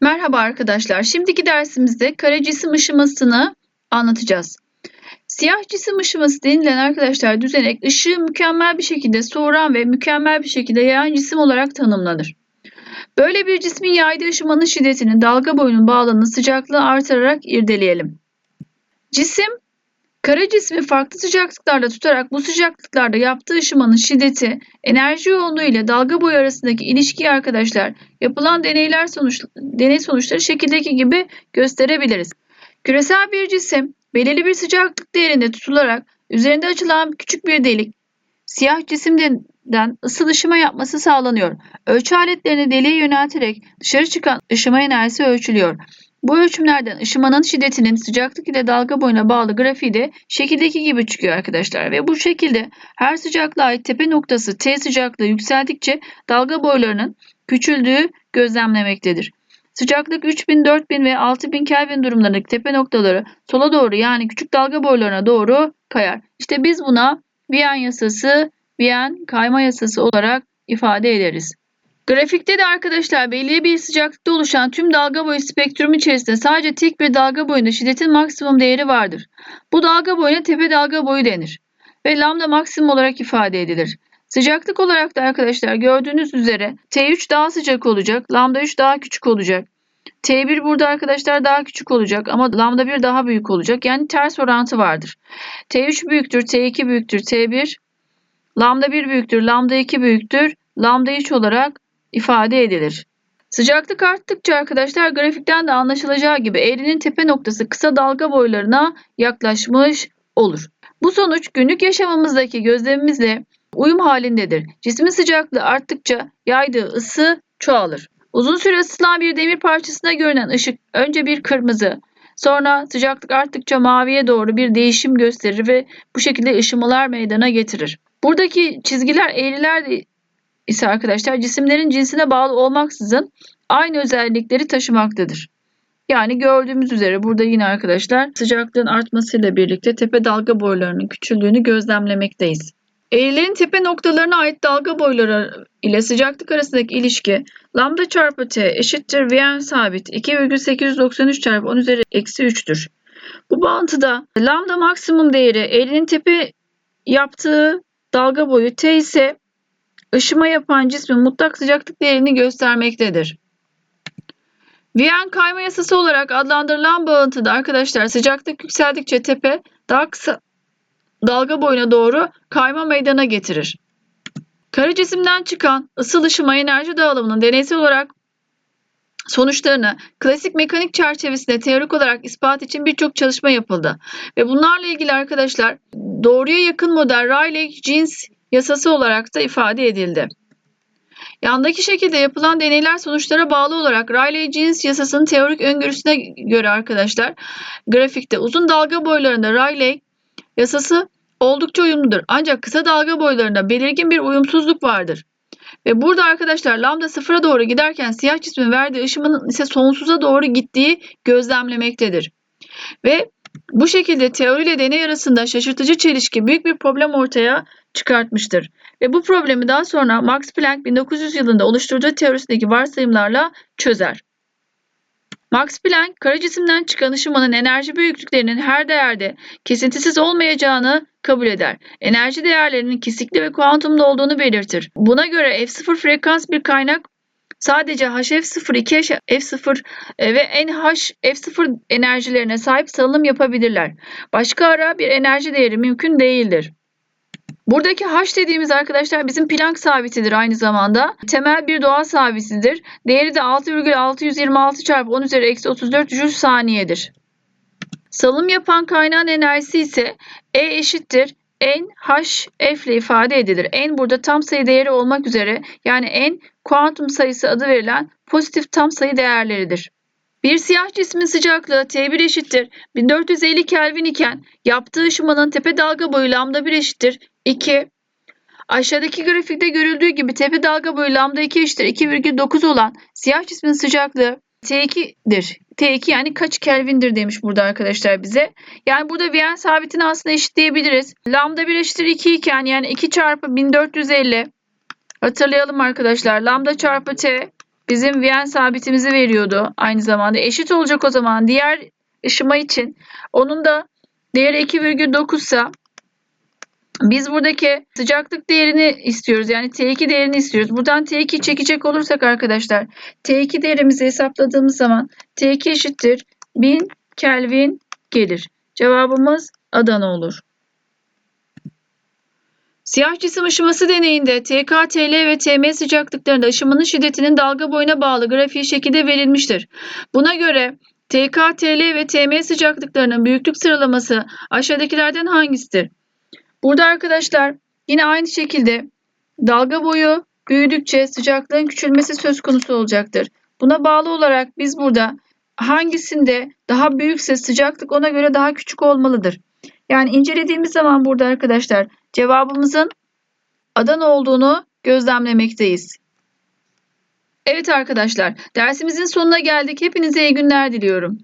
Merhaba arkadaşlar. Şimdiki dersimizde kare cisim ışımasını anlatacağız. Siyah cisim ışıması denilen arkadaşlar düzenek ışığı mükemmel bir şekilde soğuran ve mükemmel bir şekilde yayan cisim olarak tanımlanır. Böyle bir cismin yaydığı ışımanın şiddetini dalga boyunun bağlanın sıcaklığı artırarak irdeleyelim. Cisim Kara cismi farklı sıcaklıklarda tutarak bu sıcaklıklarda yaptığı ışımanın şiddeti, enerji yoğunluğu ile dalga boyu arasındaki ilişkiyi arkadaşlar yapılan deneyler sonuç, deney sonuçları şekildeki gibi gösterebiliriz. Küresel bir cisim belirli bir sıcaklık değerinde tutularak üzerinde açılan küçük bir delik siyah cisimden ısı ışıma yapması sağlanıyor. Ölçü aletlerini deliğe yönelterek dışarı çıkan ışıma enerjisi ölçülüyor. Bu ölçümlerden ışımanın şiddetinin sıcaklık ile dalga boyuna bağlı grafiği de şekildeki gibi çıkıyor arkadaşlar. Ve bu şekilde her sıcaklığa ait tepe noktası T sıcaklığı yükseldikçe dalga boylarının küçüldüğü gözlemlemektedir. Sıcaklık 3000, 4000 ve 6000 Kelvin durumlarındaki tepe noktaları sola doğru yani küçük dalga boylarına doğru kayar. İşte biz buna Vien yasası, Vien kayma yasası olarak ifade ederiz. Grafikte de arkadaşlar belli bir sıcaklıkta oluşan tüm dalga boyu spektrum içerisinde sadece tek bir dalga boyunda şiddetin maksimum değeri vardır. Bu dalga boyuna tepe dalga boyu denir ve lambda maksimum olarak ifade edilir. Sıcaklık olarak da arkadaşlar gördüğünüz üzere T3 daha sıcak olacak, lambda 3 daha küçük olacak. T1 burada arkadaşlar daha küçük olacak ama lambda 1 daha büyük olacak. Yani ters orantı vardır. T3 büyüktür, T2 büyüktür, T1 lambda 1 büyüktür, lambda 2 büyüktür, lambda 3 olarak ifade edilir. Sıcaklık arttıkça arkadaşlar grafikten de anlaşılacağı gibi eğrinin tepe noktası kısa dalga boylarına yaklaşmış olur. Bu sonuç günlük yaşamımızdaki gözlemimizle uyum halindedir. Cismin sıcaklığı arttıkça yaydığı ısı çoğalır. Uzun süre ısıtılan bir demir parçasında görünen ışık önce bir kırmızı, sonra sıcaklık arttıkça maviye doğru bir değişim gösterir ve bu şekilde ışımalar meydana getirir. Buradaki çizgiler eğriler ise arkadaşlar cisimlerin cinsine bağlı olmaksızın aynı özellikleri taşımaktadır. Yani gördüğümüz üzere burada yine arkadaşlar sıcaklığın artmasıyla birlikte tepe dalga boylarının küçüldüğünü gözlemlemekteyiz. Eğrilerin tepe noktalarına ait dalga boyları ile sıcaklık arasındaki ilişki lambda çarpı t eşittir Vn sabit 2,893 çarpı 10 üzeri eksi 3'tür. Bu bağıntıda lambda maksimum değeri eğrinin tepe yaptığı dalga boyu t ise ışıma yapan cismin mutlak sıcaklık değerini göstermektedir. Vien kayma yasası olarak adlandırılan bağıntıda arkadaşlar sıcaklık yükseldikçe tepe daha kısa dalga boyuna doğru kayma meydana getirir. Kara cisimden çıkan ısı ışıma enerji dağılımının deneysel olarak sonuçlarını klasik mekanik çerçevesinde teorik olarak ispat için birçok çalışma yapıldı. Ve bunlarla ilgili arkadaşlar doğruya yakın model Rayleigh-Jeans yasası olarak da ifade edildi. Yandaki şekilde yapılan deneyler sonuçlara bağlı olarak Rayleigh-Jeans yasasının teorik öngörüsüne göre arkadaşlar grafikte uzun dalga boylarında Rayleigh yasası oldukça uyumludur. Ancak kısa dalga boylarında belirgin bir uyumsuzluk vardır. Ve burada arkadaşlar lambda sıfıra doğru giderken siyah cismin verdiği ışımın ise sonsuza doğru gittiği gözlemlemektedir. Ve bu şekilde teori ile deney arasında şaşırtıcı çelişki büyük bir problem ortaya çıkartmıştır. Ve bu problemi daha sonra Max Planck 1900 yılında oluşturduğu teorisindeki varsayımlarla çözer. Max Planck, kara cisimden çıkan ışımanın enerji büyüklüklerinin her değerde kesintisiz olmayacağını kabul eder. Enerji değerlerinin kesikli ve kuantumda olduğunu belirtir. Buna göre F0 frekans bir kaynak sadece HF0, 2F0 ve NHF0 enerjilerine sahip salınım yapabilirler. Başka ara bir enerji değeri mümkün değildir. Buradaki h dediğimiz arkadaşlar bizim Planck sabitidir aynı zamanda. Temel bir doğal sabitidir. Değeri de 6,626 çarpı 10 üzeri eksi 34 jül saniyedir. Salım yapan kaynağın enerjisi ise E eşittir n h f ile ifade edilir. n burada tam sayı değeri olmak üzere yani n kuantum sayısı adı verilen pozitif tam sayı değerleridir. Bir siyah cismin sıcaklığı T1 eşittir 1450 Kelvin iken yaptığı ışımanın tepe dalga boyu lambda 1 eşittir 2. Aşağıdaki grafikte görüldüğü gibi tepe dalga boyu lambda 2 eşittir 2,9 olan siyah cismin sıcaklığı T2'dir. T2 yani kaç Kelvin'dir demiş burada arkadaşlar bize. Yani burada Vn sabitini aslında eşitleyebiliriz. Lambda 1 eşittir 2 iken yani 2 çarpı 1450 Hatırlayalım arkadaşlar. Lambda çarpı t bizim Vn sabitimizi veriyordu. Aynı zamanda eşit olacak o zaman diğer ışıma için. Onun da değeri 2,9 ise biz buradaki sıcaklık değerini istiyoruz. Yani T2 değerini istiyoruz. Buradan T2 çekecek olursak arkadaşlar T2 değerimizi hesapladığımız zaman T2 eşittir 1000 Kelvin gelir. Cevabımız Adana olur. Siyah cisim ışıması deneyinde TK, TL ve TM sıcaklıklarında ışımanın şiddetinin dalga boyuna bağlı grafiği şekilde verilmiştir. Buna göre TK, TL ve TM sıcaklıklarının büyüklük sıralaması aşağıdakilerden hangisidir? Burada arkadaşlar yine aynı şekilde dalga boyu büyüdükçe sıcaklığın küçülmesi söz konusu olacaktır. Buna bağlı olarak biz burada hangisinde daha büyükse sıcaklık ona göre daha küçük olmalıdır. Yani incelediğimiz zaman burada arkadaşlar cevabımızın Adana olduğunu gözlemlemekteyiz. Evet arkadaşlar dersimizin sonuna geldik. Hepinize iyi günler diliyorum.